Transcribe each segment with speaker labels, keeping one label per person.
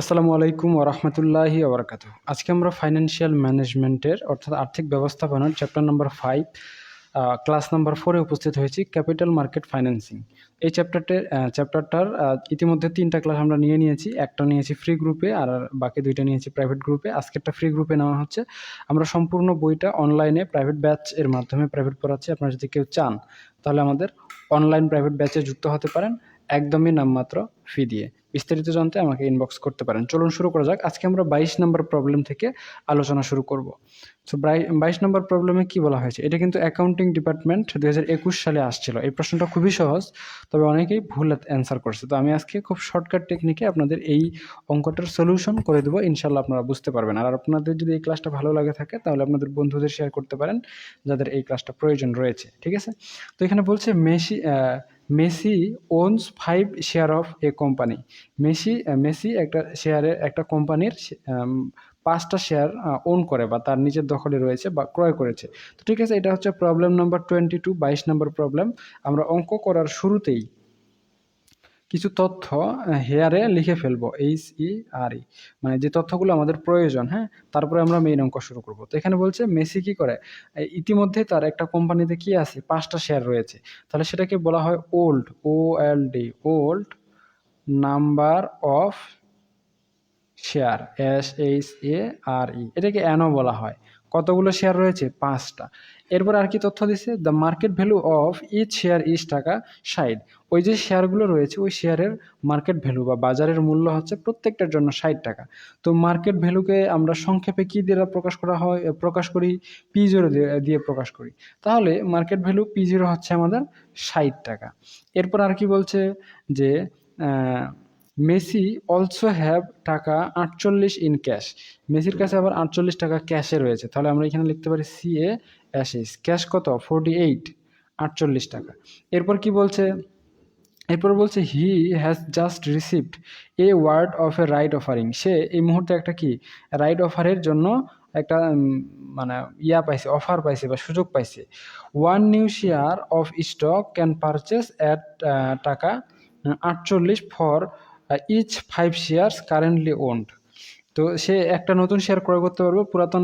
Speaker 1: আসসালামু আলাইকুম ওরহমতুল্লাহি ওবরাকাত আজকে আমরা ফাইন্যান্সিয়াল ম্যানেজমেন্টের অর্থাৎ আর্থিক ব্যবস্থাপনার chapter number five class number ফোরে উপস্থিত হয়েছি ক্যাপিটাল মার্কেট ফাইন্যান্সিং এই চ্যাপ্টারটের চ্যাপ্টারটার ইতিমধ্যে তিনটা ক্লাস আমরা নিয়ে নিয়েছি, একটা নিয়েছি ফ্রি গ্রুপে আর বাকি দুইটা নিয়েছি প্রাইভেট গ্রুপে আজকেরটা ফ্রি গ্রুপে নেওয়া হচ্ছে। আমরা সম্পূর্ণ বইটা অনলাইনে প্রাইভেট ব্যাচ এর মাধ্যমে প্রাইভেট পড়াচ্ছি। আপনারা যদি কেউ চান, তাহলে আমাদের অনলাইন প্রাইভেট ব্যাচে যুক্ত হতে পারেন। একদমই নামমাত্র ফি দিয়ে। বিস্তারিত জানতে আমাকে ইনবক্স করতে পারেন। চলুন শুরু করা যাক। আজকে আমরা বাইশ নম্বর প্রবলেম থেকে আলোচনা শুরু করব। সো বাইশ নম্বর প্রবলেমে কি বলা হয়েছে? এটা কিন্তু অ্যাকাউন্টিং ডিপার্টমেন্ট দু হাজার একুশ সালে আসছিল। এই প্রশ্নটা খুবই সহজ, তবে অনেকেই ভুল অ্যান্সার করছে। তো আমি আজকে খুব শর্টকাট টেকনিকে আপনাদের এই অঙ্কটার সলিউশন করে দেবো। ইনশাল্লাহ আপনারা বুঝতে পারবেন। আর আপনাদের যদি এই ক্লাসটা ভালো লাগে থাকে, তাহলে আপনাদের বন্ধুদের শেয়ার করতে পারেন, যাদের এই ক্লাসটা প্রয়োজন রয়েছে। ঠিক আছে? তো এখানে বলছে Macy Macy owns five share of a company Macy Macy একটা শেয়ারের একটা কোম্পানির পাঁচটা শেয়ার ওন করে বা তার নিজের দখলে রয়েছে বা ক্রয় করেছে। তো ঠিক আছে, এটা হচ্ছে প্রবলেম নাম্বার টোয়েন্টি টু বাইশ নম্বর প্রবলেম আমরা অঙ্ক করার শুরুতেই কিছু তথ্য হেয়ারে লিখে ফেলব এইচ ই আর ই মানে যে তথ্যগুলো আমাদের প্রয়োজন হ্যাঁ? তারপরে আমরা মেইন অঙ্ক শুরু করব। তো এখানে বলছে, মেসি কি করে? ইতিমধ্যে তার একটা কোম্পানিতে কি আছে? পাঁচটা শেয়ার রয়েছে। তাহলে সেটাকে বলা হয় old O L D old number of share S H A R E এটাকে অ্যানো বলা হয়। কতগুলো শেয়ার রয়েছে? পাঁচটা। এরপর আর কি তথ্য দিছে? The market value of each share is টাকা ষাট। ওই যে শেয়ারগুলো রয়েছে, ওই শেয়ারের মার্কেট ভ্যালু বা বাজারের মূল্য হচ্ছে প্রত্যেকটার জন্য ষাট টাকা। তো মার্কেট ভ্যালুকে আমরা সংক্ষেপে কী দিয়ে প্রকাশ করা হয়? প্রকাশ করি পি জিরো দিয়ে প্রকাশ করি। তাহলে মার্কেট ভ্যালু পি জিরো হচ্ছে আমাদের ষাট টাকা। এরপর আর কি বলছে যে মেসি অলসো হ্যাভ টাকা আটচল্লিশ ইন ক্যাশ মেসির কাছে আবার আটচল্লিশ টাকা ক্যাশে রয়েছে। তাহলে আমরা এখানে লিখতে পারি সি এ এস ক্যাশ কত? ফোরটি এইট আটচল্লিশ টাকা। এরপর কি বলছে? এরপর বলছে he has just received a word of a right offering সে এই মুহূর্তে একটা কি? রাইট অফারের জন্য একটা মানে ইয়া পাইছে অফার পাইছে বা সুযোগ পাইছে। One new share of stock can purchase at টাকা, আটচল্লিশ for each five shares currently owned তো সে একটা নতুন শেয়ার ক্রয় করতে পারবে, পুরাতন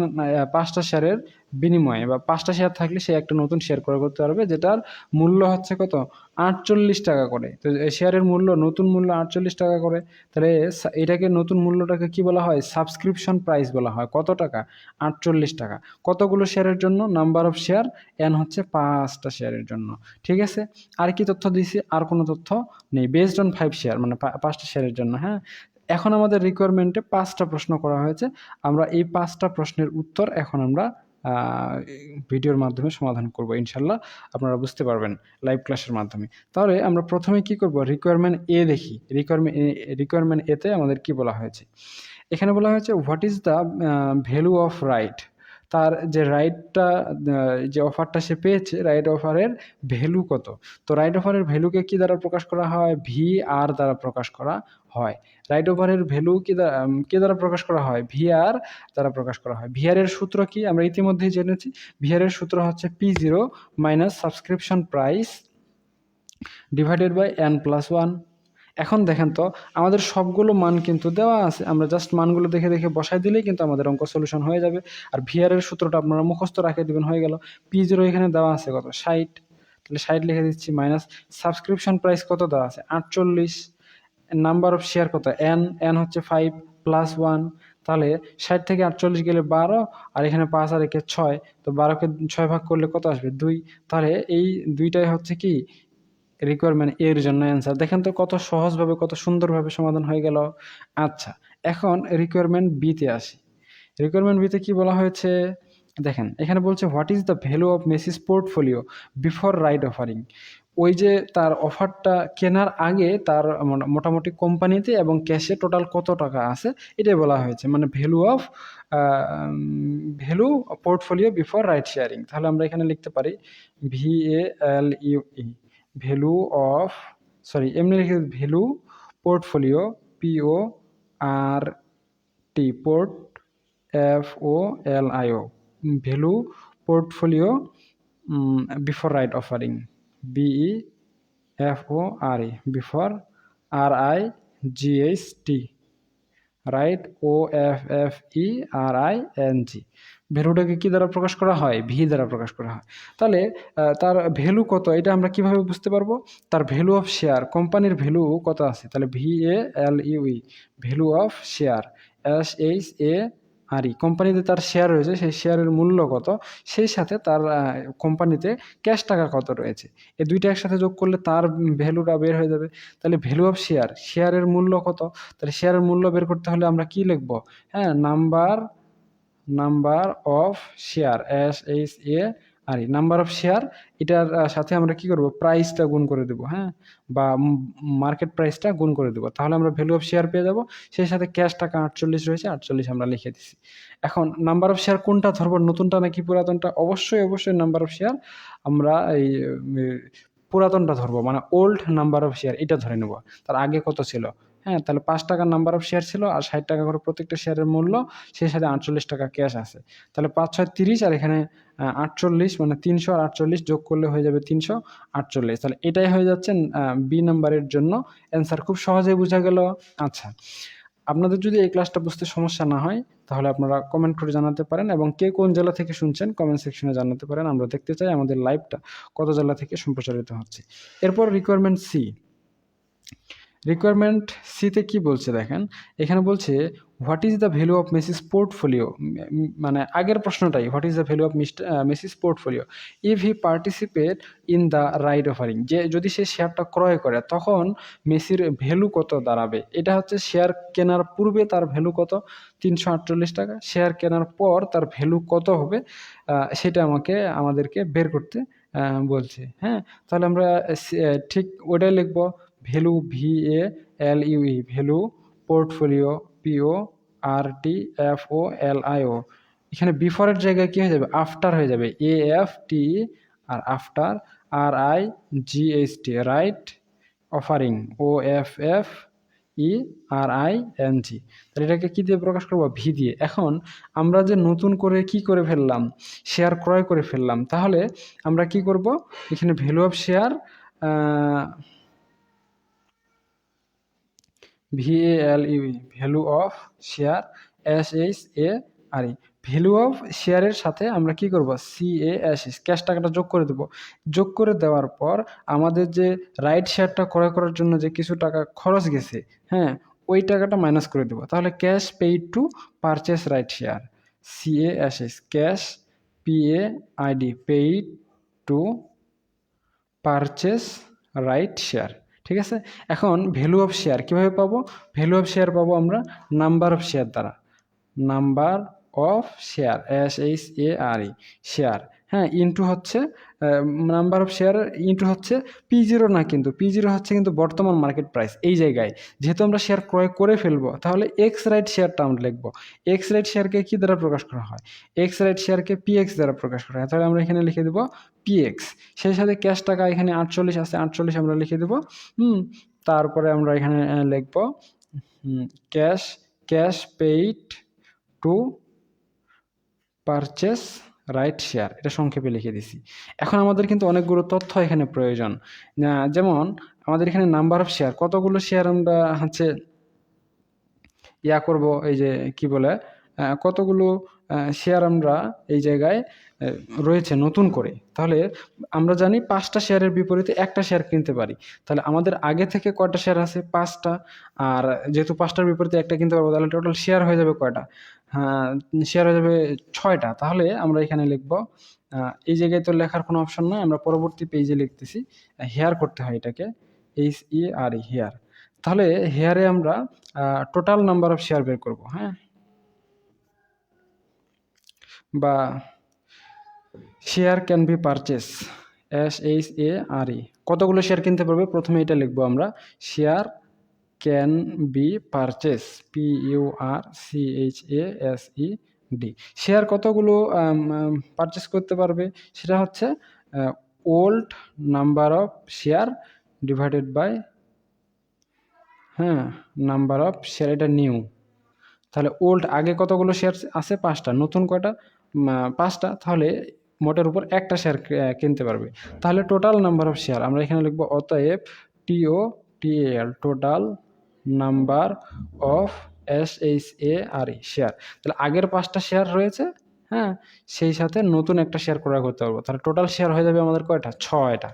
Speaker 1: পাঁচটা শেয়ারের বিনিময়ে বা পাঁচটা শেয়ার থাকলে সে একটা নতুন শেয়ার ক্রয় করতে পারবে, যেটার মূল্য হচ্ছে কত? আটচল্লিশ টাকা করে। তো শেয়ারের মূল্য, নতুন মূল্য আটচল্লিশ টাকা করে। তাহলে এটাকে নতুন মূল্যটাকে কি বলা হয়? সাবস্ক্রিপশন প্রাইস বলা হয়। কত টাকা? আটচল্লিশ টাকা। কতগুলো শেয়ারের জন্য? নাম্বার অফ শেয়ার এন হচ্ছে পাঁচটা শেয়ারের জন্য। ঠিক আছে? আর কি তথ্য দিয়েছি? আর কোনো তথ্য নেই। বেসড অন ফাইভ শেয়ার মানে পাঁচটা শেয়ারের জন্য হ্যাঁ? এখন আমাদের রিকোয়ারমেন্টে পাঁচটা প্রশ্ন করা হয়েছে। আমরা এই পাঁচটা প্রশ্নের উত্তর এখন আমরা ভিডিওর মাধ্যমে সমাধান করব ইনশাল্লাহ আপনারা বুঝতে পারবেন লাইভ ক্লাসের মাধ্যমে। তাহলে আমরা প্রথমে কি করব? রিকোয়ারমেন্ট এ দেখি। রিকোয়ারমেন্ট রিকোয়ারমেন্ট এতে আমাদের কি বলা হয়েছে? এখানে বলা হয়েছে what is the value of right তার যে রাইটটা যে অফারটা সে পেয়েছে রাইট অফারের ভ্যালু কত? তো রাইট অফারের ভ্যালুকে কি দ্বারা প্রকাশ করা হয়? ভি আর দ্বারা প্রকাশ করা হয়। রাইট ওভারের ভ্যালু কি কে দ্বারা প্রকাশ করা হয়? ভিআর দ্বারা প্রকাশ করা হয়। ভিআরের সূত্র কি? আমরা ইতিমধ্যেই জেনেছি। ভিআরের সূত্র হচ্ছে P zero minus subscription price divided by N plus one এখন দেখেন তো, আমাদের সবগুলো মান কিন্তু দেওয়া আছে। আমরা জাস্ট মানগুলো দেখে দেখে বসাই দিলেই কিন্তু আমাদের অঙ্ক সলিউশন হয়ে যাবে। আর ভিআরের সূত্রটা আপনারা মুখস্থ রাখে দেবেন, হয়ে গেল। পি জিরো এখানে দেওয়া আছে কত? ষাট। তাহলে ষাট লিখে দিচ্ছি মাইনাস সাবস্ক্রিপশন প্রাইস কত দেওয়া আছে? আটচল্লিশ। নাম্বার অফ শেয়ার কত? এন এন হচ্ছে ফাইভ প্লাস ওয়ান তাহলে ষাট থেকে আটচল্লিশ গেলে বারো, আর এখানে পাঁচ আর একে ছয়। তো বারোকে ছয় ভাগ করলে কত আসবে? দুই। তাহলে এই দুইটাই হচ্ছে কি? রিকোয়ারমেন্ট এর জন্য অ্যান্সার দেখেন তো কত সহজভাবে, কত সুন্দরভাবে সমাধান হয়ে গেল। আচ্ছা এখন রিকোয়ারমেন্ট বিতে আসি। রিকোয়ারমেন্ট বিতে কি বলা হয়েছে? দেখেন, এখানে বলছে what is the value of Macy's portfolio before right offering ওই যে তার অফারটা কেনার আগে তার মোটামুটি কোম্পানিতে এবং ক্যাশে টোটাল কত টাকা আছে, এটাই বলা হয়েছে। মানে value of value portfolio before right sharing তাহলে আমরা এখানে লিখতে পারি V A L U E value of, sorry, এমনি লিখে value portfolio PO R T, port F O L I IO value portfolio before right offering BE F O R E, before R I G H T, right O F F E R I N G. ভ্যালুটাকে কি দ্বারা প্রকাশ করা হয়? V দ্বারা প্রকাশ করা হয়। তাহলে তার ভ্যালু কত? এটা আমরা কীভাবে বুঝতে পারব? তার ভ্যালু অফ শেয়ার, কোম্পানির ভ্যালু কত আছে? তাহলে V A L UE value of share, S H A R E. কোম্পানিতে তার শেয়ার রয়েছে, সেই শেয়ারের মূল্য কত? সেই সাথে তার কোম্পানিতে ক্যাশ টাকা কত রয়েছে? এই দুইটা একসাথে যোগ করলে তার ভ্যালুটা বের হয়ে যাবে। তাহলে ভ্যালু অফ শেয়ার, শেয়ারের মূল্য কত? তাহলে শেয়ারের মূল্য বের করতে হলে আমরা কি লিখব? হ্যাঁ number number of share S H A R E number of share, এটার সাথে আমরা কি করব? প্রাইসটা গুণ করে দেবো হ্যাঁ? বা মার্কেট প্রাইসটা গুণ করে দেবো। তাহলে আমরা ভ্যালু অফ শেয়ার পেয়ে যাব। সেই সাথে ক্যাশ টাকা আটচল্লিশ রয়েছে, আটচল্লিশ আমরা লিখে দিছি। এখন নাম্বার অফ শেয়ার কোনটা ধরবো? নতুনটা নাকি পুরাতনটা? অবশ্যই অবশ্যই নাম্বার অফ শেয়ার আমরা এই পুরাতনটা ধরবো। মানে ওল্ড নাম্বার অফ শেয়ার এটা ধরে নেব। তার আগে কত ছিল? হ্যাঁ তাহলে পাঁচ টাকার নাম্বার অফ শেয়ার ছিল আর ষাট টাকা করে প্রত্যেকটা শেয়ারের মূল্য, সেই সাথে আটচল্লিশ টাকা ক্যাশ আছে। তাহলে পাঁচ, ছয়, তিরিশ আর এখানে আটচল্লিশ মানে তিনশো আর আটচল্লিশ যোগ করলে হয়ে যাবে তিনশো আটচল্লিশ। তাহলে এটাই হয়ে যাচ্ছে বি নাম্বারের জন্য। অ্যান্সার খুব সহজেই বোঝা গেল। আচ্ছা আপনাদের যদি এই ক্লাসটা বুঝতে সমস্যা না হয়, তাহলে আপনারা কমেন্ট করে জানাতে পারেন এবং কে কোন জেলা থেকে শুনছেন কমেন্ট সেকশনে জানাতে পারেন। আমরা দেখতে চাই আমাদের লাইভটা কত জেলা থেকে সম্প্রচারিত হচ্ছে। এরপর রিকোয়ারমেন্ট সি রিকোয়ারমেন্ট সিতে কি বলছে দেখেন? এখানে বলছে what is the value of Macy's portfolio মানে আগের প্রশ্নটাই what is the value of Macy's portfolio if he participate in the right offering যে যদি সে শেয়ারটা ক্রয় করে, তখন মেসির ভ্যালু কত দাঁড়াবে? এটা হচ্ছে শেয়ার কেনার পূর্বে তার ভ্যালু কত? তিনশো আটচল্লিশ টাকা। শেয়ার কেনার পর তার ভ্যালু কত হবে? সেটা আমাকে, আমাদেরকে বের করতে বলছে। হ্যাঁ? তাহলে আমরা ঠিক ওটাই লিখব। Value V A L UE value portfolio PO R T F O L I O. এখানে বিফোরের জায়গায় কী হয়ে যাবে? আফটার হয়ে যাবে। A F T R after R I G H T right offering O F F E R I N G তাহলে এটাকে কী দিয়ে প্রকাশ করব? ভি দিয়ে। এখন আমরা যে নতুন করে কি করে ফেললাম শেয়ার ক্রয় করে ফেললাম, তাহলে আমরা কি করব? এখানে value of share V A L U value of share S H A R E value of শেয়ারের সাথে আমরা কি করব? C A S S cash টাকাটা যোগ করে দেব। যোগ করে দেওয়ার পর আমাদের যে রাইট শেয়ারটা ক্রয় করার জন্য যে কিছু টাকা খরচ গেছে হ্যাঁ ওই টাকাটা মাইনাস করে দেবো। তাহলে cash paid to purchase right share C S S cash P A ID paid to purchase right share ঠিক আছে? এখন ভ্যালু অফ শেয়ার কীভাবে পাবো? ভ্যালু অফ শেয়ার পাবো আমরা নাম্বার অফ শেয়ার দ্বারা। Number of share S H A R E share হ্যাঁ into হচ্ছে নাম্বার অফ শেয়ার ইন্টু হচ্ছে পি জিরো না কিন্তু পি জিরো হচ্ছে কিন্তু বর্তমান মার্কেট প্রাইস এই জায়গায়। যেহেতু আমরা শেয়ার ক্রয় করে ফেলব, তাহলে এক্স রাইট শেয়ারটা আমরা লিখব। এক্স রাইট শেয়ারকে কী দ্বারা প্রকাশ করা হয়? এক্স রাইট শেয়ারকে পি এক্স দ্বারা প্রকাশ করা হয়। তাহলে আমরা এখানে লিখে দেবো পি এক্স সেই সাথে ক্যাশ টাকা এখানে আটচল্লিশ আছে, আটচল্লিশ আমরা লিখে দেবো, হুম, তারপরে আমরা এখানে লিখব cash cash paid to purchase right share এটা সংক্ষেপে লিখে দিছি। এখন আমাদের কিন্তু অনেকগুলো তথ্য এখানে প্রয়োজন। যেমন আমাদের এখানে নাম্বার অফ শেয়ার কতগুলো শেয়ার আমরা হচ্ছে ইয়া করব, এই যে কি বলে কতগুলো শেয়ার আমরা এই জায়গায় রয়েছে নতুন করে। তাহলে আমরা জানি পাঁচটা শেয়ারের বিপরীতে একটা শেয়ার কিনতে পারি। তাহলে আমাদের আগে থেকে কয়টা শেয়ার আছে? পাঁচটা। আর যেহেতু পাঁচটার বিপরীতে একটা কিনতে পারব, তাহলে টোটাল শেয়ার হয়ে যাবে কয়টা? হ্যাঁ শেয়ার হয়ে যাবে ছয়টা। তাহলে আমরা এখানে লিখব এই জায়গায় তো লেখার কোনো অপশন নয় আমরা পরবর্তী পেজে লিখতেছি হেয়ার করতে হয় এটাকে এইচ ই আর হেয়ার তাহলে হেয়ারে আমরা টোটাল নাম্বার অফ শেয়ার বের করব হ্যাঁ? বা share can be purchase S H A R E কতগুলো শেয়ার কিনতে পারবে? প্রথমে এটা লিখব আমরা share can be purchase P U R C H A S E D share কতগুলো পারচেস করতে পারবে? সেটা হচ্ছে old number of share divided by হ্যাঁ নাম্বার অফ শেয়ার এটা নিউ তাহলে ওল্ড আগে কতগুলো শেয়ার আছে? পাঁচটা, নতুন কয়টা? পাঁচটা, তাহলে মোটের উপর একটা শেয়ার কিনতে পারবে। তাহলে টোটাল নাম্বার অফ শেয়ার আমরা এখানে লিখব অতএব TO TL total number of S H A R E share তাহলে আগের পাঁচটা শেয়ার রয়েছে হ্যাঁ? সেই সাথে নতুন একটা শেয়ার ক্রয় করতে পারব। তাহলে টোটাল শেয়ার হয়ে যাবে আমাদের কয়টা? ছয়টা।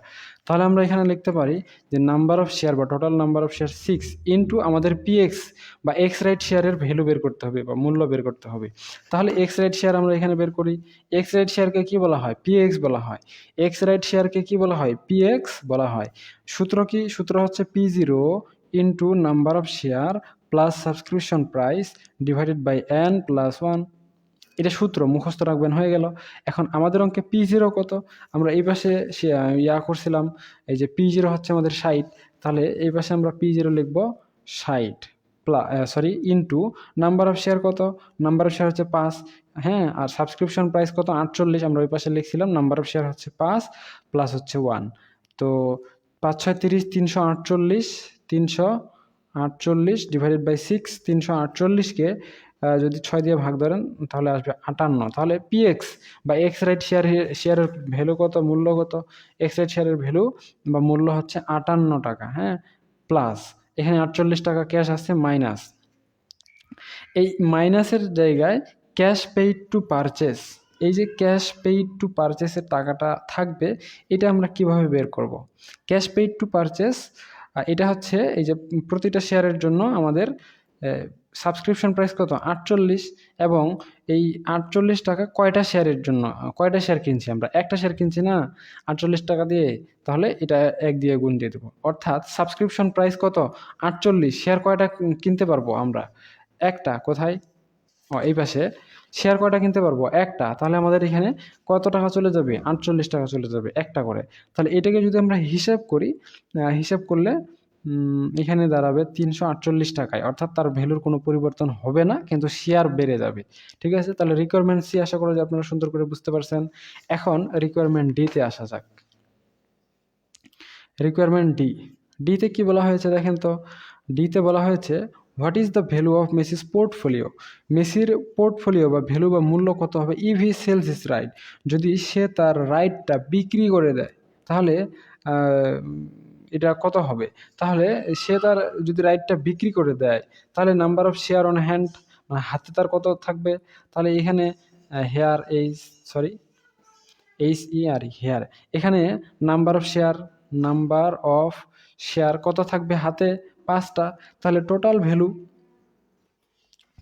Speaker 1: তাহলে আমরা এখানে লিখতে পারি যে নাম্বার অফ শেয়ার বা total number of share six into আমাদের পিএক্স বা এক্স রাইট শেয়ারের ভ্যালু বের করতে হবে বা মূল্য বের করতে হবে। তাহলে এক্স রাইট শেয়ার আমরা এখানে বের করি। এক্স রাইট শেয়ারকে কী বলা হয়? পিএক্স বলা হয়। এক্স রাইট শেয়ারকে কী বলা হয়? পিএক্স বলা হয়। সূত্র কি? সূত্র হচ্ছে P zero into number of share plus subscription price divided by N plus one এটা সূত্র, মুখস্থ রাখবেন, হয়ে গেল। এখন আমাদের অঙ্কে পি জিরো কত? আমরা এই পাশে ইয়া করছিলাম, এই যে পি জিরো হচ্ছে আমাদের ষাট, তাহলে এই পাশে আমরা পি জিরো লিখব ষাট plus sorry into number of share কত? নাম্বার অফ শেয়ার হচ্ছে পাঁচ হ্যাঁ আর সাবস্ক্রিপশন প্রাইস কত? আটচল্লিশ, আমরা ওই পাশে লিখছিলাম নাম্বার অফ শেয়ার হচ্ছে পাঁচ প্লাস হচ্ছে ওয়ান তো পাঁচ ছয় তিরিশ, তিনশো আটচল্লিশ তিনশো আটচল্লিশ ডিভাইডেড বাই সিক্স তিনশো আটচল্লিশকে যদি ছয় দিয়ে ভাগ ধরেন, তাহলে আসবে আটান্ন। তাহলে পিএক্স বা এক্স রাইট শেয়ার শেয়ারের ভ্যালু কত, মূল্য কত? এক্স রাইট শেয়ারের ভ্যালু বা মূল্য হচ্ছে আটান্ন টাকা হ্যাঁ? প্লাস এখানে আটচল্লিশ টাকা ক্যাশ আসছে মাইনাস এই মাইনাসের জায়গায় ক্যাশ পেইড টু পারচেস এই যে ক্যাশ পেইড টু পারচেসের টাকাটা থাকবে, এটা আমরা কীভাবে বের করব? ক্যাশ পেইড টু পারচেস এটা হচ্ছে এই যে প্রতিটা শেয়ারের জন্য আমাদের সাবস্ক্রিপশন প্রাইস কত? আটচল্লিশ। এবং এই আটচল্লিশ টাকা কয়টা শেয়ারের জন্য? কয়টা শেয়ার কিনছি আমরা? একটা শেয়ার কিনছি না? আটচল্লিশ টাকা দিয়ে? তাহলে এটা এক দিয়ে গুণ দিয়ে দেবো। অর্থাৎ সাবস্ক্রিপশন প্রাইস কত? আটচল্লিশ। শেয়ার কয়টা কিনতে পারব আমরা? একটা। কোথায়? ও, এই পাশে। শেয়ার কয়টা কিনতে পারব? একটা। তাহলে আমাদের এখানে কত টাকা চলে যাবে? আটচল্লিশ টাকা চলে যাবে। একটা করে। তাহলে এটাকে যদি আমরা হিসাব করি হিসাব করলে এখানে দাঁড়াবে তিনশো আটচল্লিশ টাকায়। অর্থাৎ তার ভ্যালুর কোনো পরিবর্তন হবে না, কিন্তু শেয়ার বেড়ে যাবে। ঠিক আছে? তাহলে রিকোয়ারমেন্ট সি আশা করা যে আপনারা সুন্দর করে বুঝতে পারছেন। এখন রিকোয়ারমেন্ট ডিতে আসা যাক। রিকোয়ারমেন্ট ডি ডিতে কি বলা হয়েছে দেখেন তো? ডিতে বলা হয়েছে what is the value of Macy's portfolio মেসির পোর্টফোলিও বা ভ্যালু বা মূল্য কত হবে? ইভি সেলস ইস রাইট যদি সে তার রাইটটা বিক্রি করে দেয়, তাহলে এটা কত হবে? তাহলে সে তার যদি রাইটটা বিক্রি করে দেয়, তাহলে number of share on hand মানে হাতে তার কত থাকবে? তাহলে এখানে here H sorry H E R here এখানে number of share number of share কত থাকবে হাতে? পাঁচটা। তাহলে টোটাল ভ্যালু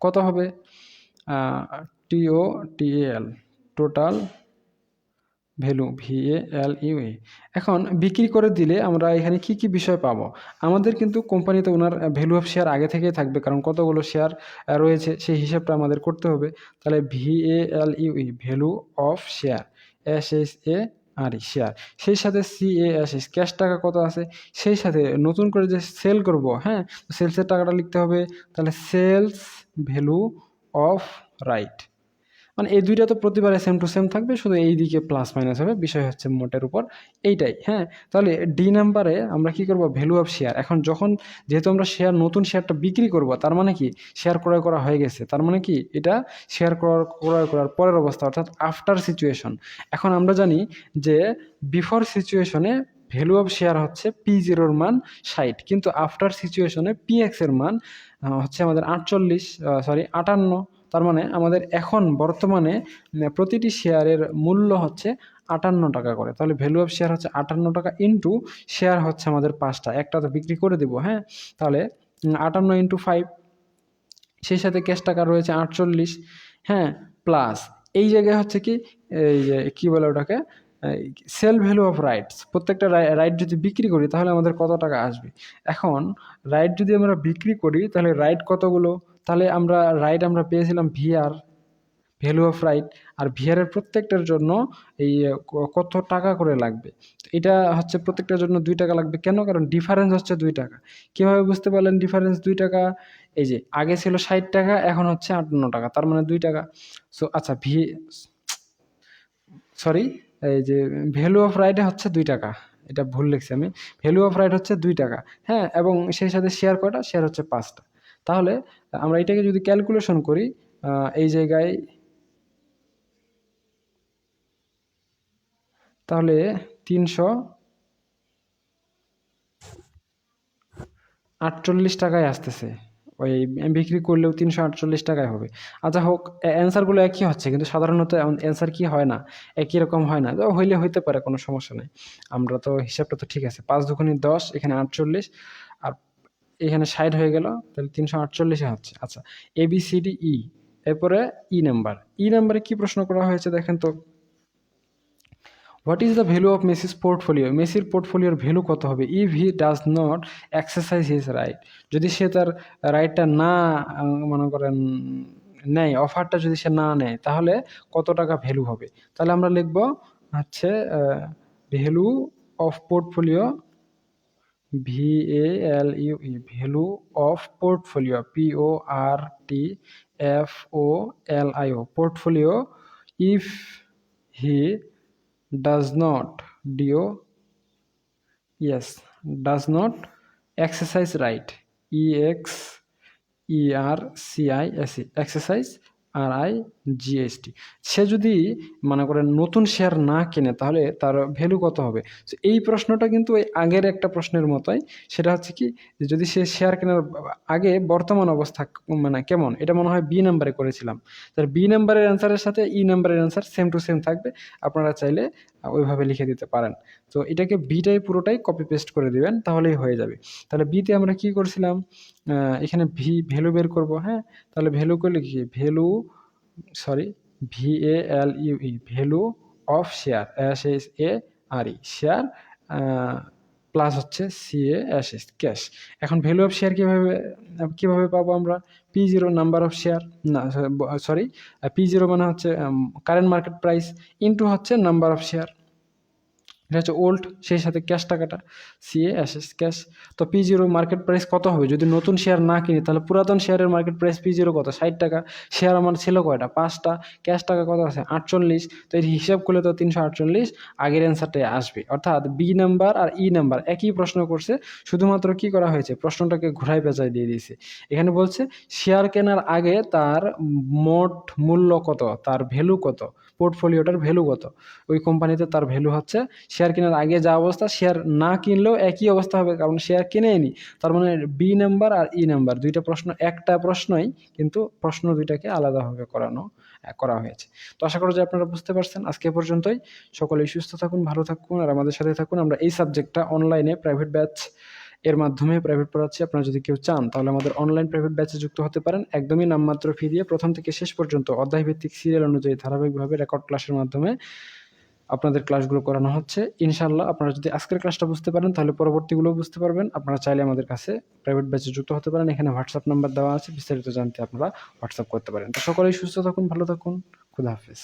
Speaker 1: কত হবে? TO TL total value V A L U A এখন বিক্রি করে দিলে আমরা এখানে কি কি বিষয় পাবো? আমাদের কিন্তু কোম্পানিতে ওনার ভ্যালু অফ শেয়ার আগে থেকেই থাকবে, কারণ কতগুলো শেয়ার রয়েছে সেই হিসাবটা আমাদের করতে হবে। তাহলে V A L U E value of share, S S A R share. সেই সাথে সি এস এস ক্যাশ টাকা কত আছে? সেই সাথে নতুন করে যে সেল করব হ্যাঁ? সেলসের টাকাটা লিখতে হবে, তাহলে সেলস ভ্যালু অফ রাইট। মানে এই দুইটা তো প্রতিবারে সেম টু সেম থাকবে, শুধু এই দিকে প্লাস মাইনাস হবে। বিষয় হচ্ছে মোটের উপর এইটাই হ্যাঁ? তাহলে ডি নাম্বারে আমরা কি করব? ভ্যালু অফ শেয়ার এখন যখন যেহেতু আমরা শেয়ার নতুন শেয়ারটা বিক্রি করব, তার মানে কি? শেয়ার ক্রয় করা হয়ে গেছে। তার মানে কি? এটা শেয়ার ক্রয় করার পরের অবস্থা, অর্থাৎ আফটার সিচুয়েশন এখন আমরা জানি যে বিফোর সিচুয়েশনে ভ্যালু অফ শেয়ার হচ্ছে পি জিরোর মান ষাট, কিন্তু আফটার সিচুয়েশনে পি এক্সের মান হচ্ছে আমাদের আটচল্লিশ সরি আটান্ন। তার মানে আমাদের এখন বর্তমানে প্রতিটি শেয়ারের মূল্য হচ্ছে আটান্ন টাকা করে। তাহলে ভ্যালু অফ শেয়ার হচ্ছে আটান্ন টাকা ইন্টু শেয়ার হচ্ছে আমাদের পাঁচটা। একটা তো বিক্রি করে দেবো হ্যাঁ? তাহলে আটান্ন ইন্টু ফাইভ সেই সাথে ক্যাশ টাকা রয়েছে আটচল্লিশ হ্যাঁ? প্লাস এই জায়গায় হচ্ছে কি, এই যে, কী বলে ওটাকে? সেল ভ্যালু অফ রাইটস প্রত্যেকটা রাইট যদি বিক্রি করি, তাহলে আমাদের কত টাকা আসবে? এখন রাইট যদি আমরা বিক্রি করি, তাহলে রাইট কতগুলো? তাহলে আমরা রাইট আমরা পেয়েছিলাম V R value of right আর ভিআরের প্রত্যেকটার জন্য এই কত টাকা করে লাগবে? এটা হচ্ছে প্রত্যেকটার জন্য দুই টাকা লাগবে। কেন? কারণ ডিফারেন্স হচ্ছে দুই টাকা। কীভাবে বুঝতে পারলেন ডিফারেন্স দুই টাকা? এই যে, আগে ছিল ষাট টাকা, এখন হচ্ছে আটান্ন টাকা, তার মানে দুই টাকা। সো আচ্ছা ভি সরি এই যে ভ্যালু অফ রাইটে হচ্ছে দুই টাকা। এটা ভুল লিখছি আমি। ভ্যালু অফ রাইট হচ্ছে দুই টাকা। হ্যাঁ এবং সেই সাথে শেয়ার কয়টা? শেয়ার হচ্ছে পাঁচটা। তাহলে আমরা এটাকে যদি ক্যালকুলেশন করি এই জায়গায় তাহলে তিনশো আটচল্লিশ টাকায় আসতেছে। ওই বিক্রি করলেও তিনশো আটচল্লিশ টাকায় হবে। আচ্ছা হোক অ্যান্সারগুলো একই হচ্ছে, কিন্তু সাধারণত অ্যান্সার কি হয় না? একই রকম হয় না। হইলে হইতে পারে, কোনো সমস্যা নেই। আমরা তো হিসাবটা তো ঠিক আছে। পাঁচ দুগুণি দশ, এখানে আটচল্লিশ। এখানে ষাট হয়ে গেল, তাহলে তিনশো আটচল্লিশে হচ্ছে। আচ্ছা A B C D E এরপরে ই নাম্বার ই নাম্বারে কি প্রশ্ন করা হয়েছে দেখেন তো? What is the value of Macy's portfolio মেসির পোর্টফোলিওর ভ্যালু কত হবে? If he does not exercise his right যদি সে তার রাইটটা না মনে করেন, নেয় অফারটা যদি সে না নেয়, তাহলে কত টাকা ভ্যালু হবে? তাহলে আমরা লিখব হচ্ছে value of portfolio V A L U E value of portfolio P O R T F O L I O portfolio if he does not do yes does not exercise right e x e r c i s e exercise R I GST সে যদি মনে করেন নতুন share না কেনে, তাহলে তার value কত হবে? তো এই প্রশ্নটা কিন্তু ওই আগের একটা প্রশ্নের মতোই। সেটা হচ্ছে কি, যদি সে শেয়ার কেনার আগে বর্তমান অবস্থা মানে কেমন? এটা মনে হয় বি নাম্বারে করেছিলাম। তার বি নাম্বারের অ্যান্সারের সাথে ই নাম্বারের অ্যান্সার সেম টু সেম থাকবে। আপনারা চাইলে ওইভাবে লিখে দিতে পারেন। তো এটাকে বিটাই পুরোটাই কপি পেস্ট করে দিবেন, তাহলেই হয়ে যাবে। তাহলে বিতে আমরা কি করছিলাম? এখানে ভি ভ্যালু বের করব হ্যাঁ? তাহলে ভ্যালু করলে কি? Value sorry V A L U E value of share S S A R E share plus হচ্ছে C A S S cash এখন ভ্যালু অফ শেয়ার কীভাবে কীভাবে পাবো আমরা? P zero number of share না sorry P zero মানে হচ্ছে current market price into হচ্ছে নাম্বার অফ শেয়ার এটা হচ্ছে ওল্ড সেই সাথে ক্যাশ টাকাটা। সিএ এস এস ক্যাশ তো পি জিরো মার্কেট প্রাইস কত হবে? যদি নতুন শেয়ার না কিনি, তাহলে পুরাতন শেয়ারের মার্কেট প্রাইস পি জিরো কত? ষাট টাকা। শেয়ার আমার ছিল কয়টা? পাঁচটা। ক্যাশ টাকা কত আছে? আটচল্লিশ। তো এর হিসাব করলে তো তিনশো আটচল্লিশ। আগের অ্যান্সারটাই আসবে। অর্থাৎ বি নাম্বার আর ই নাম্বার একই প্রশ্ন করছে। শুধুমাত্র কি করা হয়েছে? প্রশ্নটাকে ঘুরাই পেঁচাই দিয়ে দিয়েছে। এখানে বলছে শেয়ার কেনার আগে তার মোট মূল্য কত? তার ভ্যালু কত? পোর্টফোলিওটার ভ্যালু কত? ওই কোম্পানিতে তার ভ্যালু হচ্ছে শেয়ার কেনার আগে যা অবস্থা শেয়ার না কিনলেও একই অবস্থা হবে, কারণ শেয়ার কিনেনি। তার মানে বি নাম্বার আর ই নাম্বার দুইটা প্রশ্ন, একটা প্রশ্নই কিন্তু প্রশ্ন দুইটাকে আলাদাভাবে করানো করা হয়েছে। তো আশা করি যে আপনারা বুঝতে পারছেন। আজকে পর্যন্তই। সকলেই সুস্থ থাকুন, ভালো থাকুন, আর আমাদের সাথে থাকুন। আমরা এই সাবজেক্টটা অনলাইনে প্রাইভেট ব্যাচ এর মাধ্যমে প্রাইভেট পড়াচ্ছি। আপনারা যদি কেউ চান, তাহলে আমাদের অনলাইন প্রাইভেট ব্যাচে যুক্ত হতে পারেন। একদমই নামমাত্র ফি দিয়ে প্রথম থেকে শেষ পর্যন্ত অধ্যায়ভিত্তিক সিরিয়াল অনুযায়ী ধারাবাহিকভাবে রেকর্ড ক্লাসের মাধ্যমে আপনাদের ক্লাসগুলো করানো হচ্ছে। ইনশাল্লাহ আপনারা যদি আজকের ক্লাসটা বুঝতে পারেন, তাহলে পরবর্তীগুলো বুঝতে পারবেন। আপনারা চাইলে আমাদের কাছে প্রাইভেট ব্যাচে যুক্ত হতে পারেন। এখানে হোয়াটসঅ্যাপ নাম্বার দেওয়া আছে। বিস্তারিত জানতে আপনারা হোয়াটসঅ্যাপ করতে পারেন। তো সকলেই সুস্থ থাকুন, ভালো থাকুন। খুদা হাফেজ।